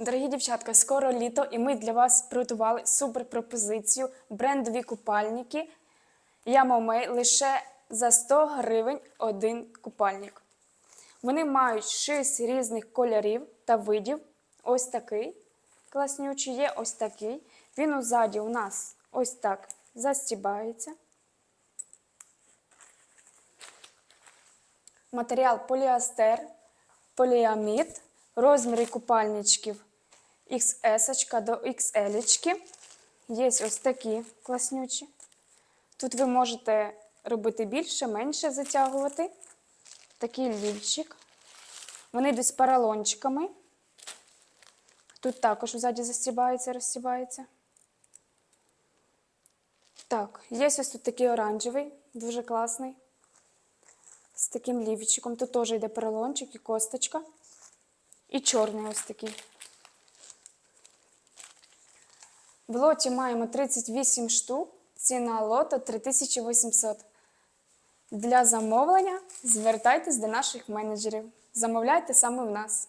Дорогі дівчатка, скоро літо, і ми для вас приготували супер пропозицію брендові купальники Ямомей лише за 100 гривень один купальник. Вони мають 6 різних кольорів та видів. Ось такий класнючий є, ось такий. Він узаді у нас ось так застібається. Матеріал поліастер, поліамід, розміри купальничків XS до XL. Є ось такі класнючі. Тут ви можете робити більше, менше затягувати. Такий лівчик. Вони йдуть паралончиками. Тут також ззаді застібається, розстібається. Так, є ось тут такий оранжевий, дуже класний. З таким лівчиком. Тут теж йде поролончик і косточка. І чорний ось такий. В лоті маємо 38 штук. Ціна лота 3800. Для замовлення звертайтесь до наших менеджерів. Замовляйте саме в нас.